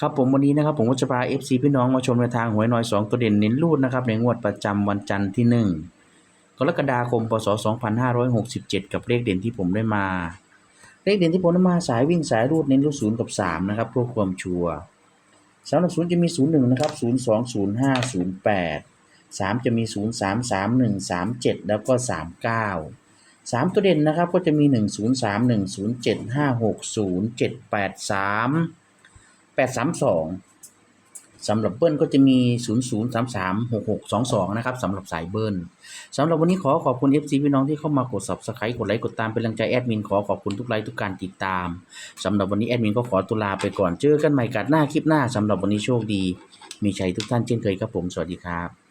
ครับผมวันนี้นะครับผมก็จะพา FC พี่น้องมาชมในทางหวยน้อย 2 ตัวเด่นเน้นรูดนะครับในงวดประจำวันจันทร์ที่ 1 กรกฎาคมพศ 2567 กับเลขเด่นที่ผมได้มา เลขเด่นที่ผมได้มาสายวิ่งสายรูดเน้นรูด0กับ 3 นะครับเพื่อความชัวร์สำหรับ0จะมี 01 นะครับ 02 05 08 3 จะมี 03 31 37 แล้วก็ 39 3 ตัวเด่นนะครับก็จะมี 103 107 560 783 แปดสามสองสำหรับเบิ้ลก็จะมีศูนย์ศูนย์สามสามหกหกสองสองนะครับสำหรับสายเบิ้ลสำหรับวันนี้ขอขอบคุณ FC พี่น้องที่เข้ามากด subscribe กดไลค์กดตามเป็นกำลังใจแอดมินขอขอบคุณทุกไลค์ทุกการติดตามสำหรับวันนี้แอดมินก็ขอตุลาไปก่อนเจอกันใหม่กัดหน้าคลิปหน้าสำหรับวันนี้โชคดี มีชัยทุกท่านเช่นเคยครับผม สวัสดีครับ